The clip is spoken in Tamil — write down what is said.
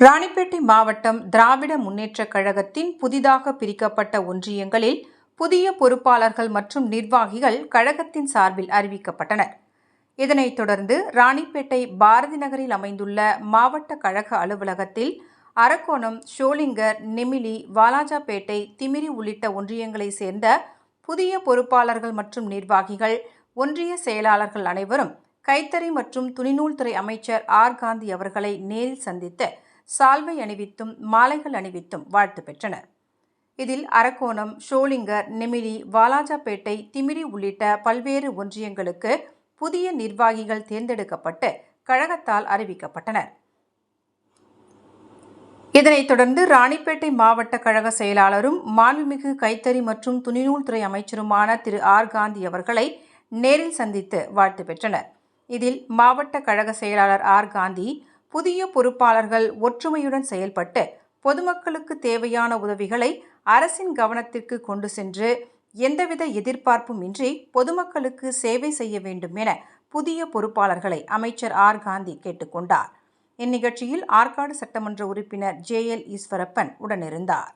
ராணிப்பேட்டை மாவட்டம் திராவிட முன்னேற்றக் கழகத்தின் புதிதாக பிரிக்கப்பட்ட ஒன்றியங்களில் புதிய பொறுப்பாளர்கள் மற்றும் நிர்வாகிகள் கழகத்தின் சார்பில் அறிவிக்கப்பட்டனர். இதனைத் தொடர்ந்து ராணிப்பேட்டை பாரதி நகரில் அமைந்துள்ள மாவட்ட கழக அலுவலகத்தில் அரக்கோணம் ஷோலிங்கர் நெமிலி வாலாஜாபேட்டை திமிரி உள்ளிட்ட ஒன்றியங்களைச் சேர்ந்த புதிய பொறுப்பாளர்கள் மற்றும் நிர்வாகிகள் ஒன்றிய செயலாளர்கள் அனைவரும் கைத்தறி மற்றும் துணிநூல் துறை அமைச்சர் ஆர். காந்தி அவர்களை நேரில் சந்தித்து சால்வை அணிவித்தும் மாலைகள் அணிவித்தும் வாழ்த்து பெற்றனர். இதில் அரக்கோணம் ஷோலிங்கர் நெமிலி வாலாஜாபேட்டை திமிரி உள்ளிட்ட பல்வேறு ஒன்றியங்களுக்கு புதிய நிர்வாகிகள் தேர்ந்தெடுக்கப்பட்டு கழகத்தால் அறிவிக்கப்பட்டனர். இதனைத் தொடர்ந்து ராணிப்பேட்டை மாவட்ட கழக செயலாளரும் மாண்புமிகு கைத்தறி மற்றும் துணிநூல் துறை அமைச்சருமான திரு. ஆர். காந்தி அவர்களை நேரில் சந்தித்து வாழ்த்து பெற்றனர். இதில் மாவட்ட கழக செயலாளர் ஆர். காந்தி புதிய பொறுப்பாளர்கள் ஒற்றுமையுடன் செயல்பட்டு பொதுமக்களுக்கு தேவையான உதவிகளை அரசின் கவனத்திற்கு கொண்டு சென்று எந்தவித எதிர்பார்ப்பும் இன்றி பொதுமக்களுக்கு சேவை செய்ய வேண்டும் என புதிய பொறுப்பாளர்களை அமைச்சர் ஆர். காந்தி கேட்டுக்கொண்டார் இந்நிகழ்ச்சியில் ஆற்காடு சட்டமன்ற உறுப்பினர் ஜே. எல். ஈஸ்வரப்பன் உடனிருந்தார்.